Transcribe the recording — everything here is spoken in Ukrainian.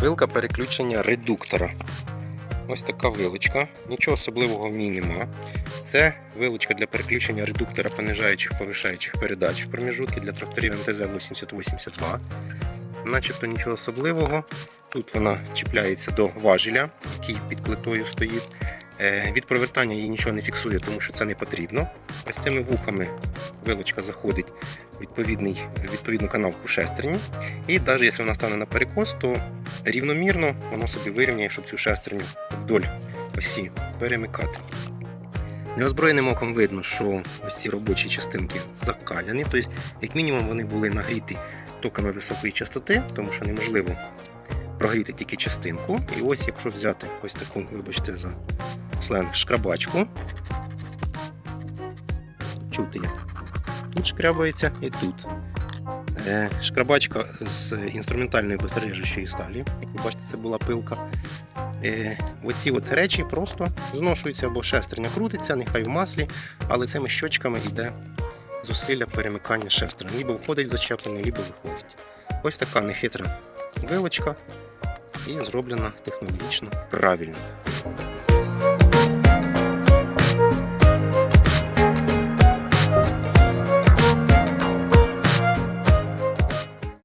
Вилка переключення редуктора. Ось така вилочка. Нічого особливого в ній нема. Це вилочка для переключення редуктора понижаючих повишаючих передач в проміжутки для тракторів МТЗ 8082. Начебто нічого особливого. Тут вона чіпляється до важеля, який під плитою стоїть. Е, Від провертання її нічого не фіксує, тому що це не потрібно. Ось цими вухами вилочка заходить в відповідну канавку шестерні. І навіть якщо вона стане на перекос, то рівномірно воно собі вирівняє, щоб цю шестерню вдоль осі перемикати. Неозброєним оком видно, що ось ці робочі частинки закаляні, тобто, як мінімум, вони були нагріті токами високої частоти, тому що неможливо прогріти тільки частинку. І ось, якщо взяти ось таку, вибачте, за сленг шкрабачку, чути як тут шкрябається і тут. Е, Шкрабачка з інструментальної безрежущої сталі. Як ви бачите, це була пилка. Е, Оці от речі просто зношуються або шестерня крутиться, нехай в маслі, але цими щочками йде зусилля перемикання шестерні. Лібо входить в зачеплення, либо виходить. Ось така нехитра вилочка і зроблена технологічно правильно.